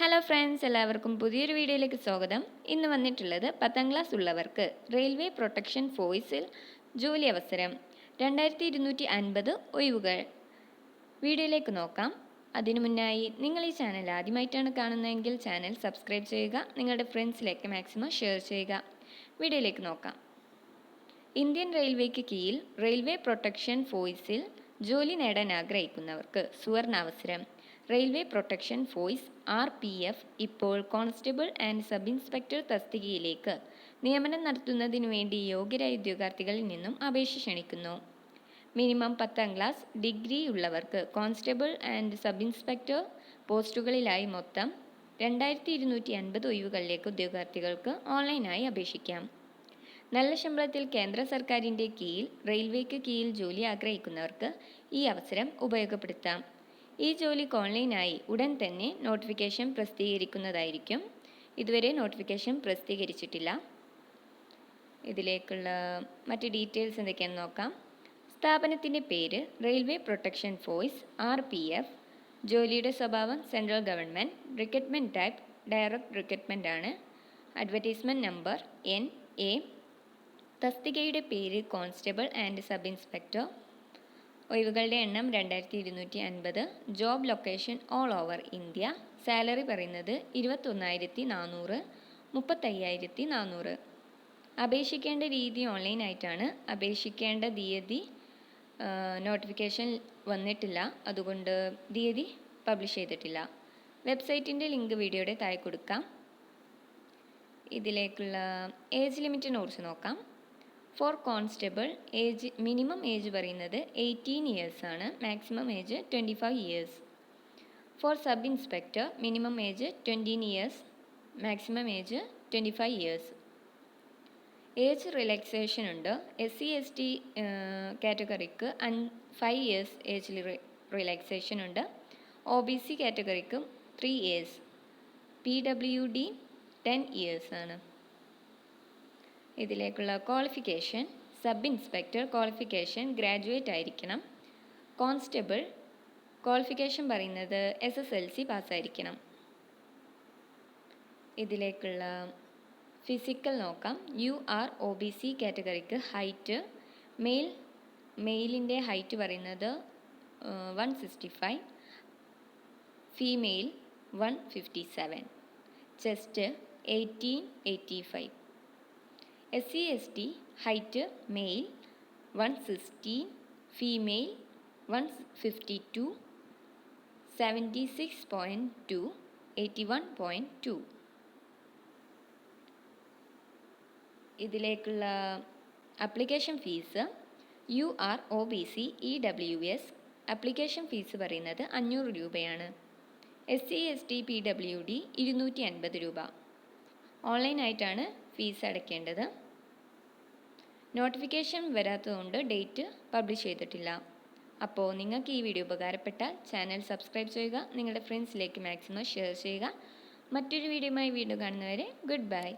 Hello friends എല്ലാവർക്കും പുതിയൊരു വീഡിയോയിലേക്ക് സ്വാഗതം. ഇന്ന് വന്നിട്ടുള്ളത് പത്താം ക്ലാസ് ഉള്ളവർക്ക് റെയിൽവേ പ്രൊട്ടക്ഷൻ ഫോഴ്സിൽ ജോലി അവസരം രണ്ടായിരത്തി ഇരുന്നൂറ്റി അൻപത് ഒഴിവുകൾ. വീഡിയോയിലേക്ക് നോക്കാം. അതിനു മുന്നായി നിങ്ങൾ ഈ ചാനൽ ആദ്യമായിട്ടാണ് കാണുന്നതെങ്കിൽ ചാനൽ സബ്സ്ക്രൈബ് ചെയ്യുക നിങ്ങളുടെ ഫ്രണ്ട്സിലേക്ക് മാക്സിമം ഷെയർ ചെയ്യുക. വീഡിയോയിലേക്ക് നോക്കാം. ഇന്ത്യൻ റെയിൽവേക്ക് കീഴിൽ റെയിൽവേ പ്രൊട്ടക്ഷൻ ഫോഴ്സിൽ ജോലി നേടാൻ ആഗ്രഹിക്കുന്നവർക്ക് സുവർണാവസരം railway protection force R P F ഇപ്പോൾ കോൺസ്റ്റബിൾ ആൻഡ് സബ് ഇൻസ്പെക്ടർ തസ്തികയിലേക്ക് നിയമനം നടത്തുന്നതിനു വേണ്ടി യോഗ്യരായ ഉദ്യോഗാർത്ഥികളിൽ നിന്നും അപേക്ഷ ക്ഷണിക്കുന്നു. മിനിമം പത്താം ക്ലാസ് ഡിഗ്രി ഉള്ളവർക്ക് കോൺസ്റ്റബിൾ ആൻഡ് സബ് ഇൻസ്പെക്ടർ പോസ്റ്റുകളിലായി മൊത്തം രണ്ടായിരത്തി ഇരുന്നൂറ്റി അൻപത് ഒഴിവുകളിലേക്ക് ഉദ്യോഗാർത്ഥികൾക്ക് ഓൺലൈനായി അപേക്ഷിക്കാം. നല്ല ശമ്പളത്തിൽ കേന്ദ്ര സർക്കാരിന്റെ കീഴിൽ റെയിൽവേക്ക് കീഴിൽ ജോലി ആഗ്രഹിക്കുന്നവർക്ക് ഈ അവസരം ഉപയോഗപ്പെടുത്താം. ഈ ജോലിക്ക് ഓൺലൈനായി ഉടൻ തന്നെ നോട്ടിഫിക്കേഷൻ പ്രസിദ്ധീകരിക്കുന്നതായിരിക്കും. ഇതുവരെ നോട്ടിഫിക്കേഷൻ പ്രസിദ്ധീകരിച്ചിട്ടില്ല. ഇതിലേക്കുള്ള മറ്റ് ഡീറ്റെയിൽസ് എന്തൊക്കെയാണെന്ന് നോക്കാം. സ്ഥാപനത്തിന്റെ പേര് railway protection force R P F. ജോലിയുടെ സ്വഭാവം central government. Recruitment type direct recruitment ആണ്. Advertisement number N A. തസ്തികയുടെ പേര് കോൺസ്റ്റബിൾ ആൻഡ് സബ് ഇൻസ്പെക്ടർ. ഒഴിവുകളുടെ എണ്ണം രണ്ടായിരത്തി ഇരുന്നൂറ്റി അൻപത് job location all over India. Salary പറയുന്നത് ഇരുപത്തൊന്നായിരത്തി നാനൂറ് മുപ്പത്തയ്യായിരത്തി നാനൂറ് അപേക്ഷിക്കേണ്ട രീതി ഓൺലൈനായിട്ടാണ് അപേക്ഷിക്കേണ്ട തീയതി നോട്ടിഫിക്കേഷൻ വന്നിട്ടില്ല. അതുകൊണ്ട് തീയതി പബ്ലിഷ് ചെയ്തിട്ടില്ല. വെബ്സൈറ്റിന്റെ ലിങ്ക് വീഡിയോയുടെ താഴെ കൊടുക്കാം. ഇതിലേക്കുള്ള ഏജ് ലിമിറ്റ് കുറിച്ച് നോക്കാം. For constable age minimum age പറയുന്നത് എയ്റ്റീൻ ഇയേഴ്സ് ആണ്. Maximum age twenty five years for sub inspector minimum age twenty years maximum age twenty five years age relaxation ഉണ്ട് എസ് സി എസ് ടി കാറ്റഗറിക്ക് അൻ five years age relaxation ഉണ്ട്. O B C കാറ്റഗറിക്കും three years P W D ten years ആണ്. ഇതിലേക്കുള്ള qualification sub inspector qualification graduate ആയിരിക്കണം. Constable qualification പറയുന്നത് S S L C പാസ്സായിരിക്കണം. ഇതിലേക്കുള്ള ഫിസിക്കൽ നോക്കാം. U R O B C കാറ്റഗറിക്ക് height male മെയിലിന്റെ height പറയുന്നത് one sixty five female one fifty seven chest eighteen eighty five S C S T height male one sixteen female one fifty two seventy six point two eighty one point two ഇതിലേക്കുള്ള application fees U R O B C E W S application fees പറയുന്നത് അഞ്ഞൂറ് രൂപയാണ്. S C S T P W D ഇരുന്നൂറ്റി അൻപത് രൂപ. ഓൺലൈനായിട്ടാണ് fees അടയ്ക്കേണ്ടത്. Notification വരാത്തതുകൊണ്ട് ഡേറ്റ് പബ്ലിഷ് ചെയ്തിട്ടില്ല. അപ്പോൾ നിങ്ങൾക്ക് ഈ വീഡിയോ ഉപകാരപ്പെട്ടാൽ ചാനൽ സബ്സ്ക്രൈബ് ചെയ്യുക നിങ്ങളുടെ ഫ്രണ്ട്സിലേക്ക് മാക്സിമം ഷെയർ ചെയ്യുക. മറ്റൊരു വീഡിയോയുമായി വീണ്ടും കാണുന്നവരെ ഗുഡ് ബൈ.